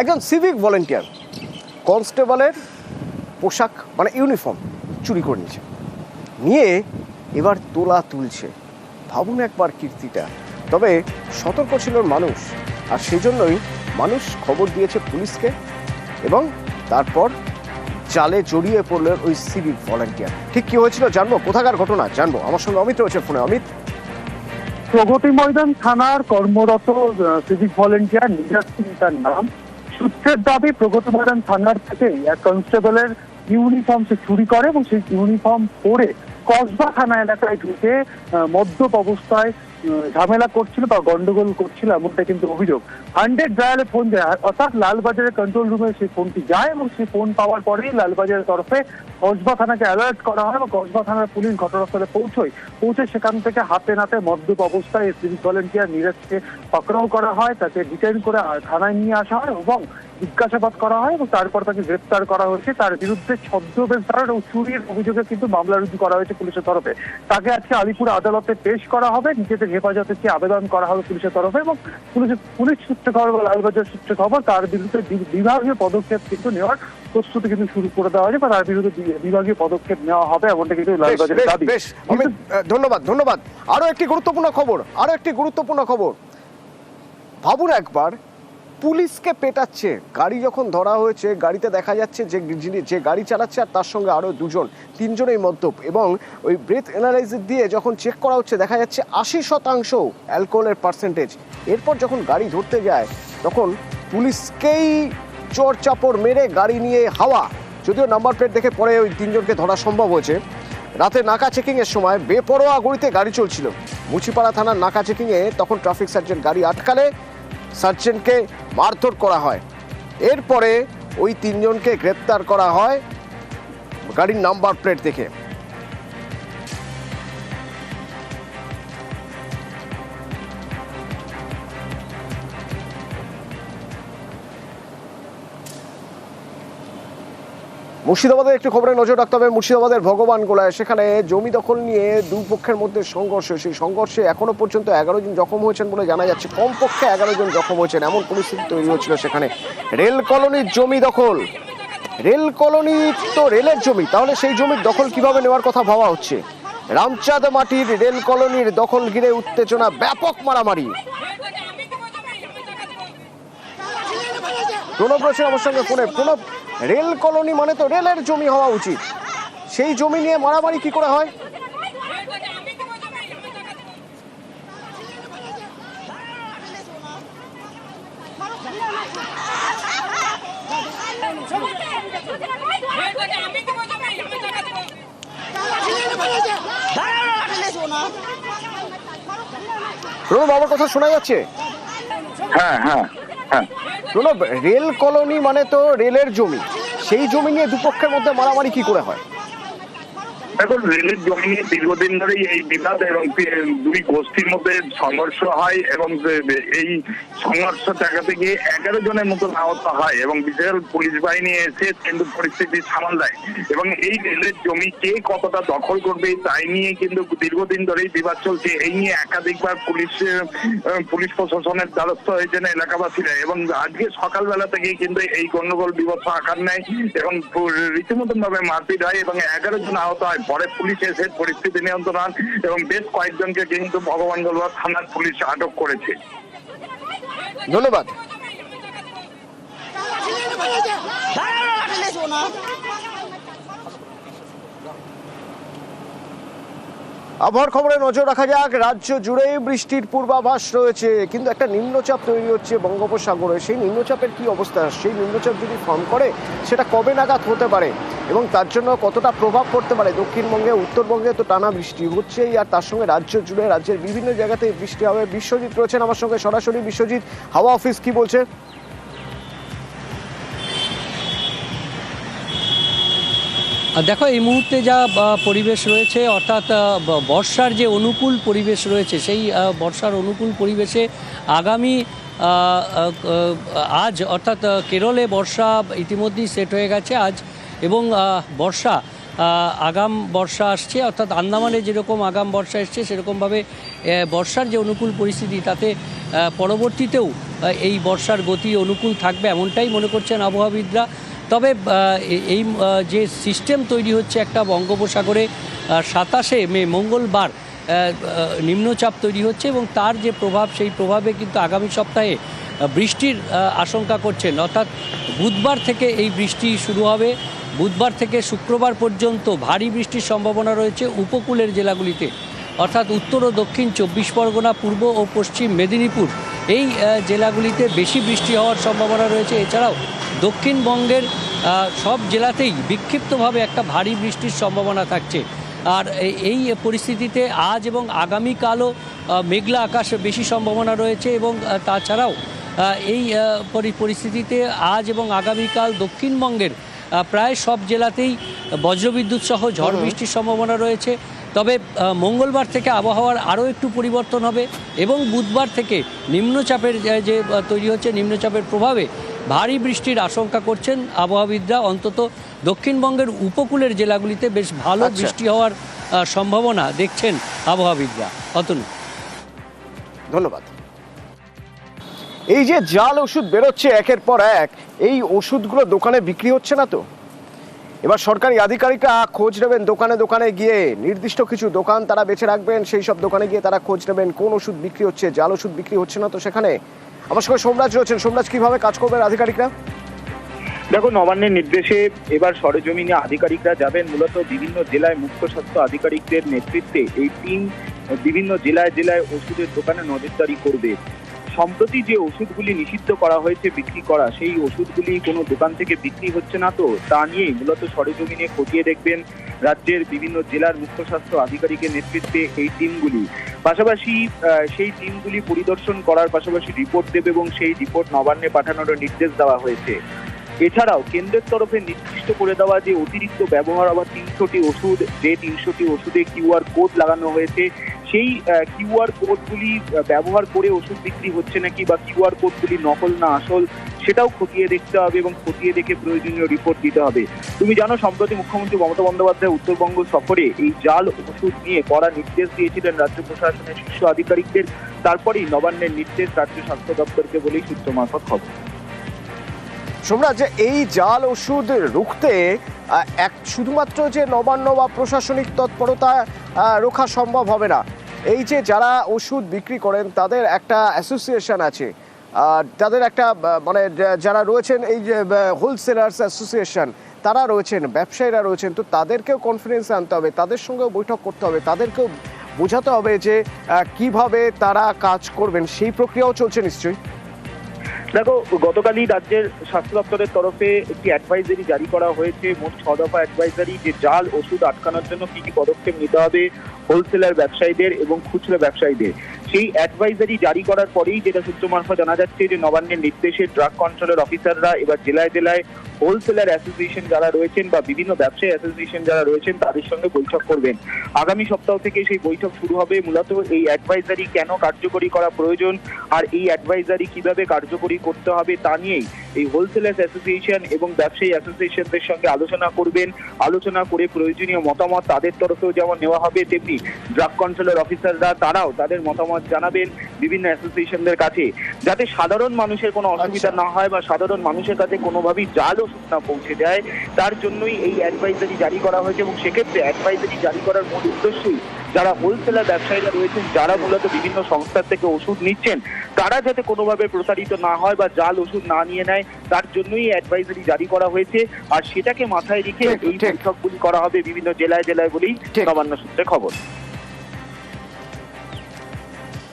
একজন civic volunteer, কনস্টেবলের পোশাক মানে ইউনিফর্ম চুরি করে নিয়েছে। নিয়ে এবার তোলা তুলছে। ভাবুন একবার কীর্তিটা। তবে সতর্ক ছিল মানুষ, আর সেজন্যই মানুষ খবর দিয়েছে পুলিশকে এবং তারপর জালে জড়িয়ে পড়লেন ওই সিভিক ভলেন্টিয়ার। ঠিক কি হয়েছিল জানব? কোথাকার ঘটনা? জানব। আমার সঙ্গে অমিত রয়েছে ফোনে। অমিত? প্রগতি ময়দান থানার কর্মরত সিভিক ভলেন্টিয়ার নিজাজ সিং তার নাম। সূত্রের দাবি, প্রগত ময়দান থানার থেকে এক কনস্টেবলের ইউনিফর্ম সে চুরি করে এবং সেই ইউনিফর্ম পরে কসবা থানা এলাকায় ঢুকে মদ্যপ অবস্থায় ঝামেলা করছিল বা গন্ডগোল করছিল এমনটা কিন্তু অভিযোগ। হান্ড্রেড ডায়ালে ফোন যায় অর্থাৎ লালবাজারের কন্ট্রোল রুমে সেই ফোনটি যায় এবং সেই ফোন পাওয়ার পরেই লালবাজারের তরফে কসবা থানাকে অ্যালার্ট করা হয় এবং কসবা থানার পুলিশ ঘটনাস্থলে পৌঁছয়। পৌঁছে সেখান থেকে হাতে নাতে মদ্যপ অবস্থায় সিভিক ভলেন্টিয়ার নীরজকে পাকড়াও করা হয়, তাকে ডিটেইন করে থানায় নিয়ে আসা হয় এবং জিজ্ঞাসাবাদ করা হয় এবং তারপর তাকে গ্রেপ্তার করা হয়েছে। তার বিরুদ্ধে ছদ্মবেশ ধারণ ও চুরির অভিযোগে কিন্তু মামলা রুজু করা হয়েছে পুলিশের তরফে। তাকে আজকে আলিপুর আদালতে পেশ করা হবে। নিজেদের হেফাজতে চেয়ে আবেদন করা হবে পুলিশের তরফে এবং পুলিশের পুলিশ সূত্রে খবর বা লালবাজার সূত্রে খবর তার বিরুদ্ধে বিভাগীয় পদক্ষেপ কিন্তু নেওয়ার প্রস্তুতি কিন্তু শুরু করে দেওয়া হয়েছে বা তার বিরুদ্ধে বিভাগীয় পদক্ষেপ নেওয়া হবে এমনটা কিন্তু লালবাজারের দাবি। ধন্যবাদ ধন্যবাদ। আরও একটি গুরুত্বপূর্ণ খবর আরও একটি গুরুত্বপূর্ণ খবর। ভাবুন একবার পুলিশকে পেটাচ্ছে। গাড়ি যখন ধরা হয়েছে, গাড়িতে দেখা যাচ্ছে যে যিনি যে গাড়ি চালাচ্ছে আর তার সঙ্গে আরও দুজন তিনজনেই মদ্যপ এবং ওই ব্রেথ অ্যানালাইজার দিয়ে যখন চেক করা হচ্ছে, দেখা যাচ্ছে আশি শতাংশ অ্যালকোহলের পার্সেন্টেজ এরপর যখন গাড়ি ধরতে যায়, তখন পুলিশকেই চোর চাপড় মেরে গাড়ি নিয়ে হাওয়া। যদিও নাম্বার প্লেট দেখে পরে ওই তিনজনকে ধরা সম্ভব হয়েছে। রাতে নাকা চেকিংয়ের সময় বেপরোয়া গড়িতে গাড়ি চলছিল। মুচিপাড়া থানার নাকা চেকিংয়ে তখন ট্রাফিক সার্জেন্ট গাড়ি আটকালে সার্জেন্টকে মারধর করা হয়। এরপরে ওই তিনজনকে গ্রেপ্তার করা হয় গাড়ির নাম্বার প্লেট দেখে। মুর্শিদাবাদের একটি খবরে নজর রাখতে হবে, মুর্শিদাবাদের ভগবান গোলায়। সেখানে জমি দখল নিয়ে দুপক্ষের মধ্যে সংঘর্ষ, সেই সংঘর্ষে এখনও পর্যন্ত এগারো জন জখম হয়েছেন বলে জানা যাচ্ছে। কমপক্ষে এগারো জন জখম হয়েছেন, এমন পরিস্থিতি তৈরি হচ্ছিল সেখানে। রেল কলোনির জমি দখল। রেল কলোনি তো রেলের জমি, তাহলে সেই জমির দখল কীভাবে নেওয়ার কথা ভাবা হচ্ছে? রামচাঁদ মাটির রেল কলোনির দখল ঘিরে উত্তেজনা, ব্যাপক মারামারি। প্রণব রয়েছে আমার সঙ্গে ফোনে। প্রণব রেল কলোনি মানে তো রেলের জমি হওয়া উচিত। সেই জমি নিয়ে মারামারি কি করে হয়? প্রণব আমার কথা শোনা যাচ্ছে? হ্যাঁ হ্যাঁ হ্যাঁ। রেল কলোনি মানে তো রেলের জমি। সেই জমি নিয়ে দুপক্ষের মধ্যে মারামারি কি করে হয়? এখন রেলের জমি নিয়ে দীর্ঘদিন ধরেই এই বিবাদ এবং দুই গোষ্ঠীর মধ্যে সংঘর্ষ হয় এবং এই সংঘর্ষ ঠেকাতে গিয়ে এগারো জনের মতো আহত হয় এবং বিশাল পুলিশ বাহিনী এসে কিন্তু পরিস্থিতি সামাল দেয়। এবং এই রেলের জমি কে কতটা দখল করবে তাই নিয়ে কিন্তু দীর্ঘদিন ধরেই বিবাদ চলছে। এই নিয়ে একাধিকবার পুলিশ পুলিশ প্রশাসনের দ্বারস্থ হয়েছেন এলাকাবাসীরা এবং আজকে সকালবেলা থেকেই কিন্তু এই গন্ডগোল বিভৎস আকার নেয় এবং রীতিমতন ভাবে মারপিট হয় এবং এগারো জন আহত হয়। পরে পুলিশ এসে পরিস্থিতি নিয়ন্ত্রণ আন এবং বেশ কয়েকজনকে কিন্তু ভগবান গলুয়া থানার পুলিশ আটক করেছে। ধন্যবাদ। আবহাওয়ার খবরে নজর রাখা যাক, রাজ্য জুড়েই বৃষ্টির পূর্বাভাস রয়েছে, কিন্তু একটা নিম্নচাপ তৈরি হচ্ছে বঙ্গোপসাগরে। সেই নিম্নচাপের কি অবস্থা? সেই নিম্নচাপ যদি ফর্ম করে, সেটা কবে নাগাদ হতে পারে? এবং তার জন্য কতটা প্রভাব পড়তে পারে? দক্ষিণবঙ্গে, উত্তরবঙ্গে তো টানা বৃষ্টি হচ্ছেই, আর তার সঙ্গে রাজ্য জুড়ে রাজ্যের বিভিন্ন জায়গাতে বৃষ্টি হবে। বিশ্বজিৎ রয়েছেন আমার সঙ্গে সরাসরি। বিশ্বজিৎ, হাওয়া অফিস কি বলছে? দেখো, এই মুহূর্তে যা পরিবেশ রয়েছে, অর্থাৎ বর্ষার যে অনুকূল পরিবেশ রয়েছে, সেই বর্ষার অনুকূল পরিবেশে আগামী আজ, অর্থাৎ কেরলে বর্ষা ইতিমধ্যেই সেট হয়ে গেছে আজ, এবং বর্ষা আগাম বর্ষা আসছে, অর্থাৎ আন্দামানে যেরকম আগাম বর্ষা এসছে, সেরকমভাবে বর্ষার যে অনুকূল পরিস্থিতি, তাতে পরবর্তীতেও এই বর্ষার গতি অনুকূল থাকবে, এমনটাই মনে করছেন আবহাওয়াবিদরা। তবে এই যে সিস্টেম তৈরি হচ্ছে একটা বঙ্গোপসাগরে সাতাশে মে, মঙ্গলবার নিম্নচাপ তৈরি হচ্ছে এবং তার যে প্রভাব, সেই প্রভাবে কিন্তু আগামী সপ্তাহে বৃষ্টির আশঙ্কা করছেন অর্থাৎ বুধবার থেকে এই বৃষ্টি শুরু হবে। বুধবার থেকে শুক্রবার পর্যন্ত ভারী বৃষ্টির সম্ভাবনা রয়েছে উপকূলের জেলাগুলিতে। অর্থাৎ উত্তর ও দক্ষিণ চব্বিশ পরগনা, পূর্ব ও পশ্চিম মেদিনীপুর, এই জেলাগুলিতে বেশি বৃষ্টি হওয়ার সম্ভাবনা রয়েছে। এছাড়াও দক্ষিণবঙ্গের সব জেলাতেই বিক্ষিপ্তভাবে একটা ভারী বৃষ্টির সম্ভাবনা থাকছে। আর এই- এই পরিস্থিতিতে আজ এবং আগামীকালও মেঘলা আকাশে বেশি সম্ভাবনা রয়েছে এবং তাছাড়াও এই পরি- পরিস্থিতিতে আজ এবং আগামীকাল দক্ষিণবঙ্গের প্রায় সব জেলাতেই বজ্রবিদ্যুৎ সহ ঝড় বৃষ্টির সম্ভাবনা রয়েছে। তবে মঙ্গলবার থেকে আবহাওয়ার আরও একটু পরিবর্তন হবে এবং বুধবার থেকে নিম্নচাপের যে- তৈরি হচ্ছে নিম্নচাপের প্রভাবে ভারী বৃষ্টির আশঙ্কা করছেন আবহাওয়াবিদরা। অন্তত দক্ষিণবঙ্গের উপকূলের জেলাগুলিতে বেশ ভালো আচ্ছা। বৃষ্টি হওয়ার সম্ভাবনা দেখছেন আবহাওয়াবিদরা। অতনু। ধন্যবাদ। এই যে জাল ওষুধ বেরোচ্ছে একের পর এক এই ওষুধগুলো দোকানে বিক্রি হচ্ছে না তো? এবার সরকারি আধিকারিকরা খোঁজ নেবেন দোকানে দোকানে গিয়ে। নির্দিষ্ট কিছু দোকান তারা বেছে রাখবেন, সেই সব দোকানে গিয়ে তারা খোঁজ নেবেন কোন ওষুধ বিক্রি হচ্ছে, জাল ওষুধ বিক্রি হচ্ছে না তো সেখানে। আমার সঙ্গে সোমরাজ রয়েছেন। সোমরাজ, কীভাবে কাজ করবেন আধিকারিকরা? দেখো, নবান্নের নির্দেশে এবার সরেজমিনে আধিকারিকরা যাবেন। মূলত বিভিন্ন জেলায় মুখ্য স্বাস্থ্য আধিকারিকদের নেতৃত্বে এই টিম বিভিন্ন জেলায় জেলায় ওষুধের দোকানে নজরদারি করবে। সম্প্রতি যে ওষুধগুলি নিষিদ্ধ করা হয়েছে, বিক্রি করা, সেই ওষুধগুলি কোনো দোকান থেকে বিক্রি হচ্ছে না তো? তা নিয়েই মূলত সরেজমিনে খতিয়ে দেখবেন রাজ্যের বিভিন্ন জেলার মুখ্য স্বাস্থ্য আধিকারিকের নেতৃত্বে এই টিমগুলি। পাশাপাশি সেই টিমগুলি পরিদর্শন করার পাশাপাশি রিপোর্ট দেবে এবং সেই রিপোর্ট নবান্নে পাঠানোর নির্দেশ দেওয়া হয়েছে। এছাড়াও কেন্দ্রের তরফে নির্দিষ্ট করে দেওয়া যে অতিরিক্ত ব্যবহার, আবার তিনশোটি ওষুধ, যে তিনশোটি ওষুধে কিউআর কোড লাগানো হয়েছে সেই কিউআর কোডগুলি ব্যবহার করে ওষুধ বিক্রি হচ্ছে নাকি বা কিউআর কোডগুলি নকল না আসল, সেটাও খতিয়ে দেখতে হবে এবং খতিয়ে দেখে প্রয়োজনীয় রিপোর্ট দিতে হবে। তুমি জানো, সম্প্রতি মুখ্যমন্ত্রী মমতা বন্দ্যোপাধ্যায় উত্তরবঙ্গ সফরে এই জাল ওষুধ নিয়ে কড়া নির্দেশ দিয়েছিলেন রাজ্য প্রশাসনের শীর্ষ আধিকারিকদের। তারপরেই নবান্নের নির্দেশ রাজ্য স্বাস্থ্য দপ্তরকে বলেই সূত্র মারফত খবর। সোমরাজ, এই জাল ওষুধ রুখতে এক, শুধুমাত্র যে নবান্ন বা প্রশাসনিক তৎপরতা রোখা সম্ভব হবে না। এই যে যারা ওষুধ বিক্রি করেন, তাদের একটা অ্যাসোসিয়েশন আছে। তাদের একটা মানে যারা রয়েছেন, এই যে হোলসেলার্স অ্যাসোসিয়েশন তারা রয়েছেন, ব্যবসায়ীরা রয়েছেন, তো তাদেরকেও কনফিডেন্সে আনতে হবে, তাদের সঙ্গেও বৈঠক করতে হবে, তাদেরকেও বোঝাতে হবে যে কীভাবে তারা কাজ করবেন, সেই প্রক্রিয়াও চলছে নিশ্চয়ই। দেখো, গতকালই রাজ্যের স্বাস্থ্য দপ্তরের তরফে একটি অ্যাডভাইজারি জারি করা হয়েছে। মোট ছ দফা অ্যাডভাইজারি যে জাল, ওষুধ আটকানোর জন্য কি কি পদক্ষেপ নিতে হবে হোলসেলার ব্যবসায়ীদের এবং খুচরো ব্যবসায়ীদের। সেই অ্যাডভাইজারি জারি করার পরেই যেটা সূত্র মারফত জানা যাচ্ছে যে নবান্নের নির্দেশে ড্রাগ কন্ট্রোলের অফিসাররা এবার জেলায় জেলায় হোলসেলার অ্যাসোসিয়েশন যারা রয়েছেন বা বিভিন্ন ব্যবসায়ী অ্যাসোসিয়েশন যারা রয়েছেন তাদের সঙ্গে বৈঠক করবেন। আগামী সপ্তাহ থেকে সেই বৈঠক শুরু হবে। মূলত এই অ্যাডভাইজারি কেন কার্যকরী করা প্রয়োজন? আর এই অ্যাডভাইজারি কীভাবে কার্যকরী করতে হবে তা নিয়েই এই হোলসেলার্স অ্যাসোসিয়েশন এবং ব্যবসায়ী অ্যাসোসিয়েশনদের সঙ্গে আলোচনা করবেন। আলোচনা করে প্রয়োজনীয় মতামত তাদের তরফেও যেমন নেওয়া হবে, তেমনি ড্রাগ কন্ট্রোলের অফিসাররা তারাও তাদের মতামত জানাবেন বিভিন্ন অ্যাসোসিয়েশনদের কাছে। যাতে সাধারণ মানুষের কোনো অসুবিধা আচ্ছা। না হয় বা সাধারণ মানুষের কাছে কোনোভাবেই জাল ওষুধ না পৌঁছে যায় তার জন্যই এই অ্যাডভাইজারি জারি করা হয়েছে এবং সেক্ষেত্রে অ্যাডভাইজারি জারি করার মূল উদ্দেশ্যই যারা হোলসেলার ব্যবসায়ীরা রয়েছেন যারা মূলত বিভিন্ন সংস্থার থেকে ওষুধ নিচ্ছেন তারা যাতে কোনোভাবে প্রতারিত না হয় বা জাল ওষুধ না নিয়ে নেয় তার জন্যই অ্যাডভাইজারি জারি করা হয়েছে আর সেটাকে মাথায় রেখে এই ঠিক। বৈঠকগুলি করা হবে বিভিন্ন জেলায় জেলায় বলেই। নবান্ন সূত্রে খবর